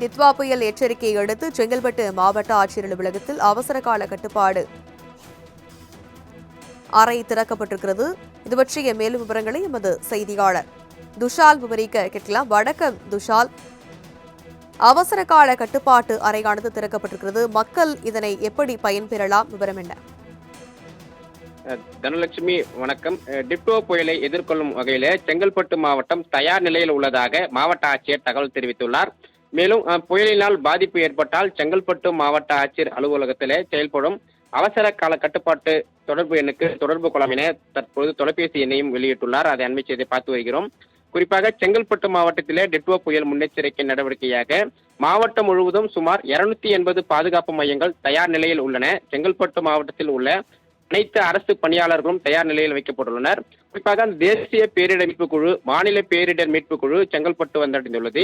நித்வா புயல் எச்சரிக்கையை அடுத்து செங்கல்பட்டு மாவட்ட ஆட்சியர் அலுவலகத்தில் அவசர கால கட்டுப்பாடு. அறை திறக்கப்பட்டிருக்கிறது. இது பற்றிய மேலும் விவரங்களை எமது செய்தியாளர் துஷால் விவரிக்க கேட்கலாம். வணக்கம் துஷால். அவசர கால கட்டுப்பாட்டு அறையானது திறக்கப்பட்டிருக்கிறது. மக்கள் இதனை எப்படி பயன்பெறலாம்? விவரம் என்ன? தனலட்சுமி வணக்கம். அஹ், டிப்டோ புயலை எதிர்கொள்ளும் வகையில செங்கல்பட்டு மாவட்டம் தயார் நிலையில் உள்ளதாக மாவட்ட ஆட்சியர் தகவல் தெரிவித்துள்ளார். மேலும் புயலினால் பாதிப்பு ஏற்பட்டால் செங்கல்பட்டு மாவட்ட ஆட்சியர் அலுவலகத்திலே செயல்படும் அவசர கால கட்டுப்பாட்டு தொடர்பு எண்ணுக்கு தொடர்பு கொள்ளலாம் என தற்போது தொலைபேசி எண்ணையும் வெளியிட்டுள்ளார். அதை அண்மை செய்தி பார்த்து வருகிறோம். குறிப்பாக செங்கல்பட்டு மாவட்டத்திலே டெட்வோ புயல் முன்னெச்சரிக்கை நடவடிக்கையாக மாவட்டம் முழுவதும் சுமார் இருநூத்தி எண்பது பாதுகாப்பு மையங்கள் தயார் நிலையில் உள்ளன. செங்கல்பட்டு மாவட்டத்தில் உள்ள அனைத்து அரசு பணியாளர்களும் தயார் நிலையில் வைக்கப்பட்டுள்ளனர். குறிப்பாக அந்த தேசிய பேரிடர் மீட்புக் குழு மாநில பேரிடர் மீட்புக் குழு செங்கல்பட்டு வந்தடைந்துள்ளது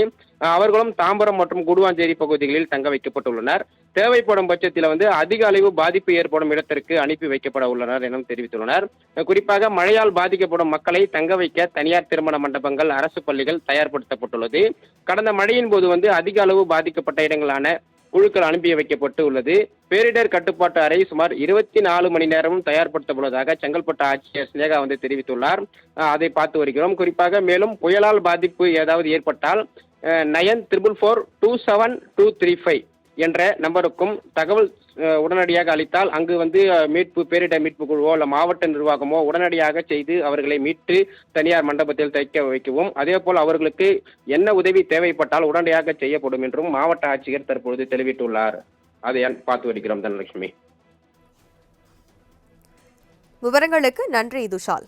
அவர்களும் தாம்பரம் மற்றும் குடுவாஞ்சேரி பகுதிகளில் தங்க வைக்கப்பட்டுள்ளனர். தேவைப்படும் பட்சத்தில் வந்து அதிக அளவு பாதிப்பு ஏற்படும் இடத்திற்கு அனுப்பி வைக்கப்பட உள்ளனர் எனவும் தெரிவித்துள்ளனர். குறிப்பாக மழையால் பாதிக்கப்படும் மக்களை தங்க வைக்க தனியார் திருமண மண்டபங்கள் அரசு பள்ளிகள் தயார்படுத்தப்பட்டுள்ளது. கடந்த மழையின் போது வந்து அதிக அளவு பாதிக்கப்பட்ட இடங்களான குழுக்கள் அனுப்பி வைக்கப்பட்டு உள்ளது பேரிடர் கட்டுப்பாட்டு அறை சுமார் இருபத்தி நாலு மணி நேரமும் தயார்படுத்தப்படுவதாக செங்கல்பட்டு ஆட்சியர் சினேகா வந்து தெரிவித்துள்ளார். அதை பார்த்து வருகிறோம். குறிப்பாக மேலும் புயலால் பாதிப்பு ஏதாவது ஏற்பட்டால் nine triple four two seven two three five என்ற நம்பருக்கும் தகவல் உடனடியாக அளித்தால் அங்கு வந்து மீட்பு பேரிடர் மீட்பு குழுவோ அல்ல மாவட்ட நிர்வாகமோ உடனடியாக செய்து அவர்களை மீட்டு தனியார் மண்டபத்தில் தைக்க வைக்கவும். அதே போல் அவர்களுக்கு என்ன உதவி தேவைப்பட்டால் உடனடியாக செய்யப்படும் என்றும் மாவட்ட ஆட்சியர் தற்பொழுது தெரிவித்துள்ளார். அதை பார்த்து வருகிறோம் தனலட்சுமி. விவரங்களுக்கு நன்றி துஷால்.